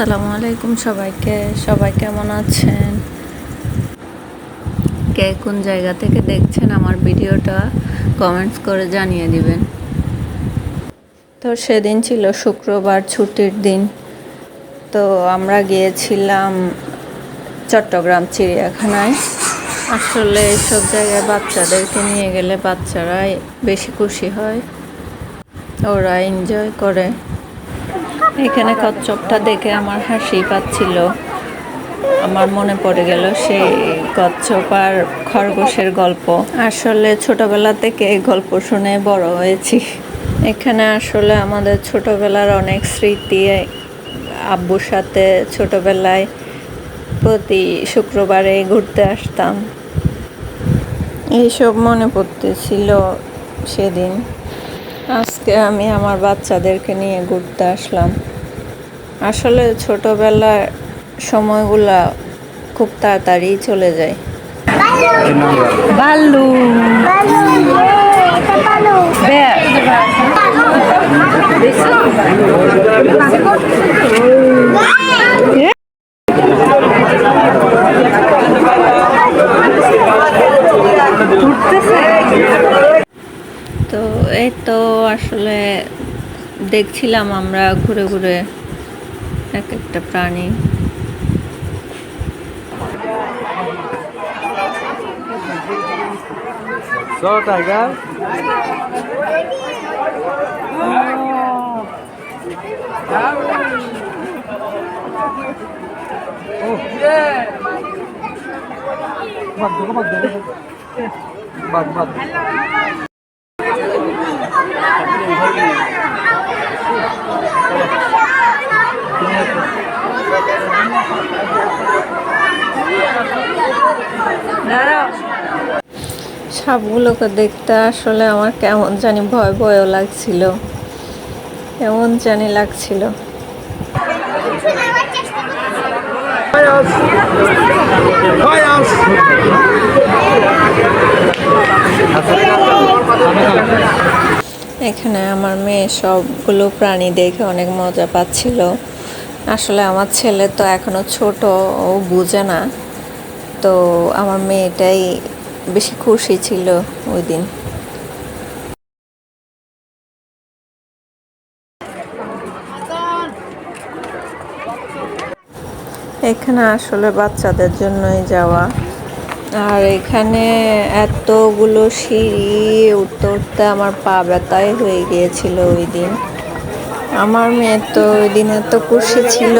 আসসালামু আলাইকুম সবাইকে। সবাই কেমন আছেন? কে কোন জায়গা থেকে দেখছেন আমার ভিডিওটা, কমেন্টস করে জানিয়ে দিবেন। তো সেদিন ছিল শুক্রবার ছুটির দিন। তো আমরা গিয়েছিলাম চট্টগ্রাম চিড়িয়াখানায়। আসলে সব জায়গায় বাচ্চাদেরকে নিয়ে গেলে বাচ্চারাই বেশি খুশি হয়, ওরা এনজয় করে। এখানে কচ্ছপটা দেখে আমার হাসি পাচ্ছিল। আমার মনে পড়ে গেল সেই কচ্ছপ আর খরগোশের গল্প। আসলে ছোটবেলা থেকে এই গল্প শুনে বড় হয়েছি। এখানে আসলে আমাদের ছোটবেলার অনেক স্মৃতি, আব্বুর সাথে ছোটবেলায় প্রতি শুক্রবারে ঘুরতে আসতাম। এইসব মনে পড়তেছিল সেদিন। আজকে আমি আমার বাচ্চাদেরকে নিয়ে ঘুরতে আসলাম। আসলে ছোটবেলার সময়গুলা খুব তাড়াতাড়ি চলে যায়। বাল্লু এই তো আসলে দেখছিলাম আমরা ঘুরে ঘুরে এক একটা প্রাণী. Oh. Magdo সাপগুলোকে দেখতে আসলে আমার কেমন জানি ভয় ভয়ও লাগছিল। কেমন জানি লাগছিল। এখানে আমার মেয়ে সবগুলো প্রাণী দেখে অনেক মজা পাচ্ছিল। আসলে আমার ছেলে তো এখনও ছোট, ও বুঝে না। তো আমার মেয়েটাই বেশি খুশি ছিল ওই দিন। এখানে আসলে বাচ্চাদের জন্যই যাওয়া। আর এখানে এতগুলো সিঁড়ি উঠতে উঠতে আমার পা ব্যথাই হয়ে গিয়েছিল ওই দিন। আমার মেয়ে তো ওই দিন এত খুশি ছিল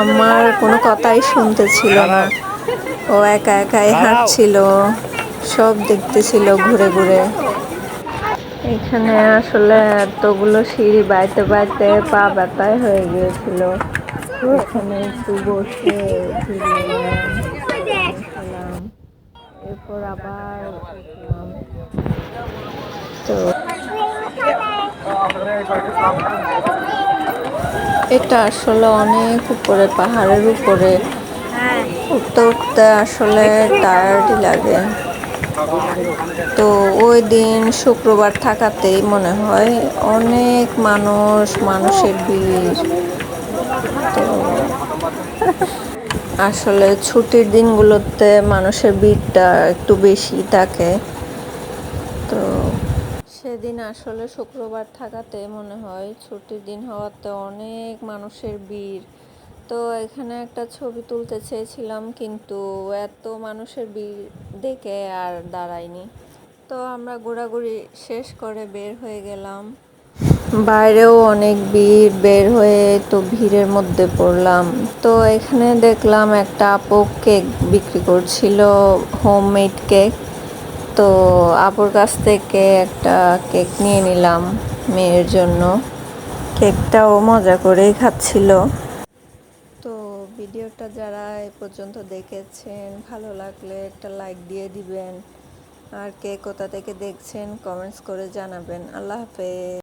আমার কোনো কথাই শুনতে ছিল না। ও একা একাই হাঁটছিল। সব দেখতেছিল ঘুরে ঘুরে। এখানে আসলে এতগুলো সিঁড়ি বাইতে বাইতে পা ব্যথায় হয়ে গিয়েছিল। এখানে একটু বসে এরপর আবার তো এটা আসলে অনেক উপরে পাহাড়ের উপরে। উঠতে উঠতে আসলে টায়ার্ডই লাগে। তো ওই দিন শুক্রবার থাকাতেই মনে হয় অনেক মানুষ, মানুষের ভিড়। তো আসলে ছুটির দিনগুলোতে মানুষের ভিড়টা একটু বেশি থাকে। তো সেদিন আসলে শুক্রবার থাকাতে মনে হয় ছুটির দিন হওয়াতে অনেক মানুষের ভিড়। তো এখানে একটা ছবি তুলতে চেয়েছিলাম, কিন্তু এত মানুষের ভিড় দেখে আর দাঁড়ায়নি। তো আমরা ঘোরাঘুরি শেষ করে বের হয়ে গেলাম। বাইরেও অনেক ভিড় বের হয়ে তো ভিড়ের মধ্যে পড়লাম। তো এখানে দেখলাম একটা আপু কেক বিক্রি করছিল, হোমমেড কেক। তো আপুর কাছ থেকে একটা কেক নিয়ে নিলাম মেয়ের জন্য। কেকটাও মজা করেই খাচ্ছিল। ভিডিওটা যারা এ পর্যন্ত দেখেছেন, ভালো লাগলে একটা লাইক দিয়ে দিবেন। আর কে কোথা থেকে দেখছেন কমেন্টস করে জানাবেন। আল্লাহ হাফেজ।